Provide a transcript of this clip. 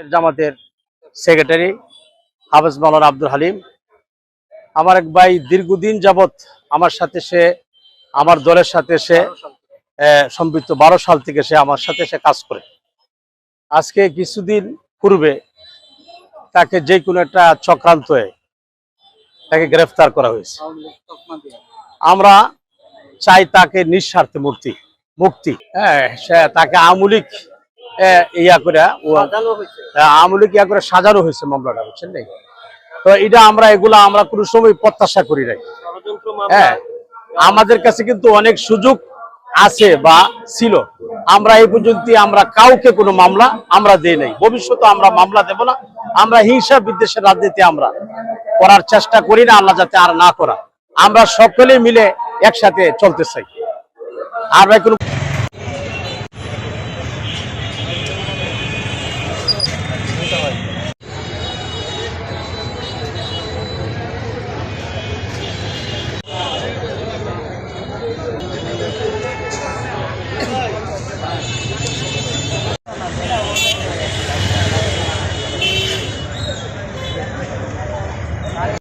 জামাতের সেক্রেটারি হাফেজ মাওলানা আব্দুল হালিম। আমার এক ভাই দীর্ঘদিন যাবৎ আমার সাথে সে, আমার দলের সাথে সে সম্পৃক্ত বারো সাল থেকে সে আমার সাথে সে কাজ করে। আজকে কিছুদিন পূর্বে তাকে যে কোনো একটা চক্রান্ত হয়ে তাকে গ্রেফতার করা হয়েছে। আমরা চাই তাকে নিঃস্বার্থে মুক্তি মুক্তি। হ্যাঁ তাকে আমুলিক ইয়া করে ও ইয়া করে সাজানো হয়েছে মামলাটা বুঝছেন নাই? তো এটা আমরা এগুলা আমরা কোনো সময় প্রত্যাশা করি নাই। হ্যাঁ আমাদের কাছে কিন্তু অনেক সুযোগ আছে বা ছিল। আমরা এই পর্যন্ত আমরা কাউকে কোনো মামলা আমরা দেই নাই। ভবিষ্যতে আমরা মামলা দেব না। আমরা হিংসা বিদ্বেষের রাজনীতি আমরা করার চেষ্টা করি না আল্লাহ যাতে আর না করা। আমরা সকলে মিলে একসাথে চলতে চাই। আর ভাই কোনো